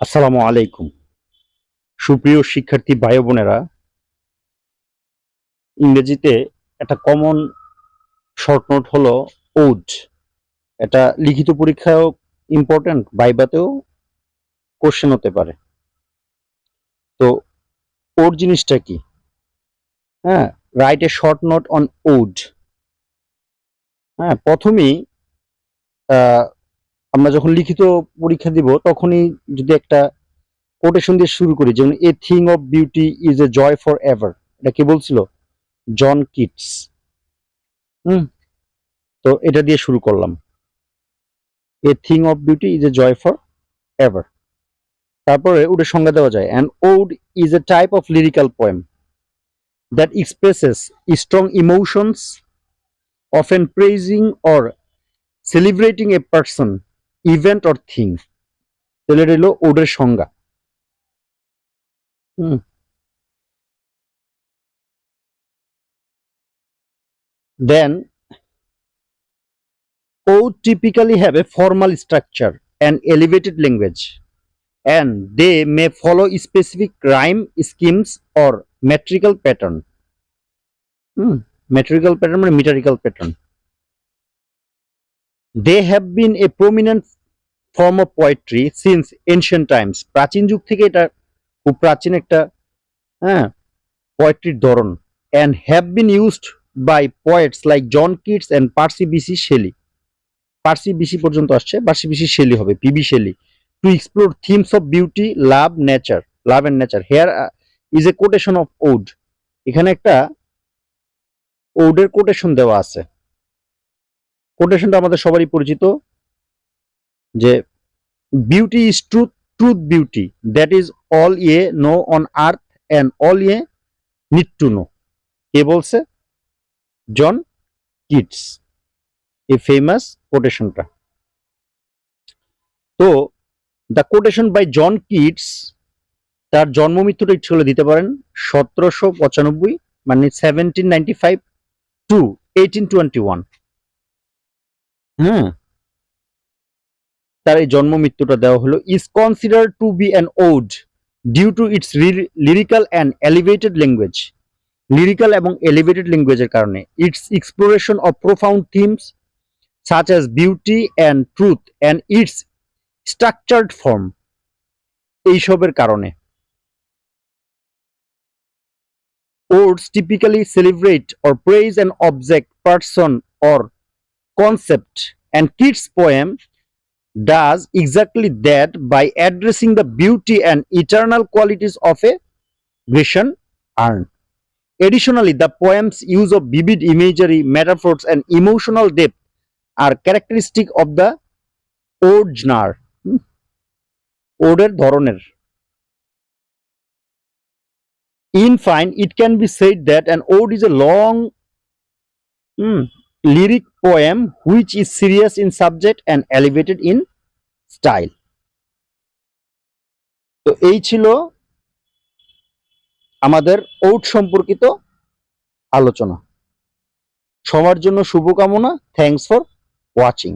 আসসালামু আলাইকুম। সুপ্রিয় শিক্ষার্থী ভাই বোনেরা, ইংরেজিতে একটা কমন শর্ট নোট হলো ওড এটা লিখিত পরীক্ষায়ও ইম্পর্টেন্ট বাইবাতেও কোশ্চেন হতে পারে। তো ওড জিনিসটা কি? হ্যাঁ right a short note on ode হ্যাঁ প্রথমেই আমরা যখন লিখিত পরীক্ষা দিব, তখনই যদি একটা কোটেশন দিয়ে শুরু করি, যেমন a thing of beauty is a joy for ever এটা কে বলছিল? John Keats hmm? তো এটা দিয়ে শুরু করলাম। A thing of beauty is a joy for ever তারপরে ওটা সংজ্ঞা দেওয়া যায়। And ode is a type of lyrical poem that expresses strong emotions often praising or celebrating a person event or thing তাহলে এটা হলো ওডের সংজ্ঞা hmm then ode typically have a formal structure and elevated language and they may follow specific rhyme schemes or metrical pattern hmm. metrical pattern মানে metrical pattern they have been a prominent form of poetry since ancient times প্রাচীন যুগ থেকে এটা খুব প্রাচীন একটা হ্যাঁ পোয়েট্রির ধরন and have been used by poets like John Keats and Percy Bysshe Shelley Percy Bysshe পর্যন্ত আসছে পার্সি বিসি শেলি হবে PB Shelley to explore themes of beauty love nature love and nature here is a quotation of ode এখানে একটা ওডের quotation দেওয়া আছে। কোটেশনটা আমাদের সবারই পরিচিত। যে beauty is truth truth beauty that is all ye know on earth and all ye need to know কে বলছে? John Keats এই ফেমাস কোটেশনটা তো the quotation by John Keats তার জন্ম মৃত্যুটা ইচ্ছে দিতে পারেন, সতেরোশো পঁচানব্বই মানে seventeen ninety five to eighteen twenty one হ্যাঁ তার এই জন্ম মৃত্যুটা দেওয়া হলো is consider to be an ode due to its lyrical and elevated language lyrical এবং এলিভেটেড ল্যাঙ্গুয়েজের কারণে its exploration of profound themes such as beauty and truth and its structured form. এইসবের কারণে। Odes typically celebrate or praise an object, person, or concept, and Keats' poem does exactly that by addressing the beauty and eternal qualities of a Grecian urn. Additionally, the poem's use of vivid imagery, metaphors, and emotional depth are characteristic of the ode genre. হুম? ওডের ধরনের In fine, it can be said that an ode is a long hmm, lyric poem which is serious in subject and elevated in style. তো এই ছিল আমাদের ওট সম্পর্কিত আলোচনা সবার জন্য শুভকামনা থ্যাংকস ফর ওয়াচিং